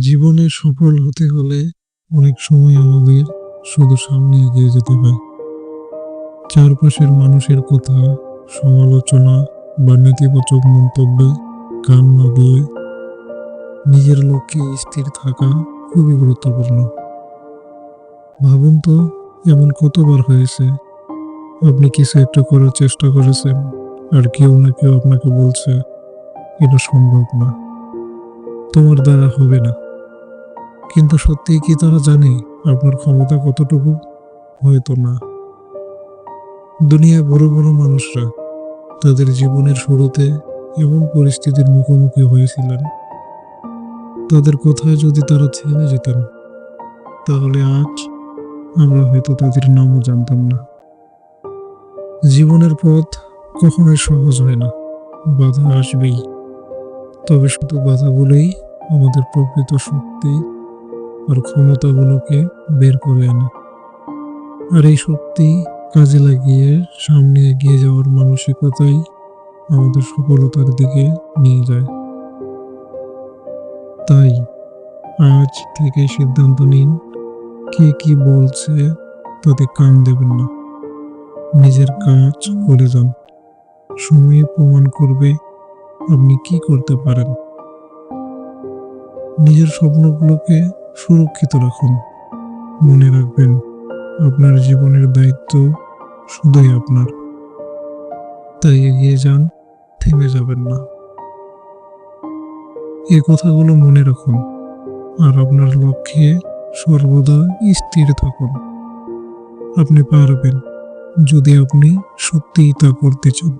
জীবনে সফল হতে হলে অনেক সময় আমাদের শুধু সামনে এগিয়ে যেতে হয়। চারপাশের মানুষের কথা, সমালোচনা বা নেতিবাচক মন্তব্যে কান না দিয়ে নিজের লক্ষ্যে স্থির থাকা খুবই গুরুত্বপূর্ণ। ভাবুন তো, এমন কতবার হয়েছে? আপনি কিছু একটা করার চেষ্টা করেছেন? আর কেউ না কেউ আপনাকে বলছে, এটা সম্ভব না। তোমার দ্বারা হবে না। কিন্তু সত্যিই কি তারা জানে আপনার ক্ষমতা কতটুকু? হয়তো না। দুনিয়ায় বড় বড় মানুষরা তাদের জীবনের শুরুতে এমন পরিস্থিতির মুখোমুখি হয়েছিলেন। তাদের কথায় যদি তারা থেমে যেতেন, তাহলে আজ আমরা হয়তো তাদের নামও জানতাম না। জীবনের পথ কখনোই সহজ হয় না। বাধা আসবেই। তবে শুধু বাধাগুলোই আমাদের প্রকৃত শক্তি আর ক্ষমতাগুলোকে বের করে আনে। আর এই শক্তি কাজে লাগিয়ে সামনে এগিয়ে যাওয়ার মানসিকতাই আমাদের সফলতার দিকে নিয়ে যায়। তাই আজ থেকে সিদ্ধান্ত নিন, কে কি বলছে তাতে কান দেবেন না। নিজের কাজ করে যান। সময় প্রমাণ করবে আপনি কি করতে পারেন। নিজের স্বপ্নগুলোকে সুরক্ষিত রাখুন। মনে রাখবেন, আপনার জীবনের দায়িত্ব শুধুই আপনার। তাই এগিয়ে যান, থেমে যাবেন না। এ কথাগুলো মনে রাখুন আর আপনার লক্ষ্যে সর্বদা স্থির থাকুন। আপনি পারবেন যদি আপনি সত্যিই তা করতে চান।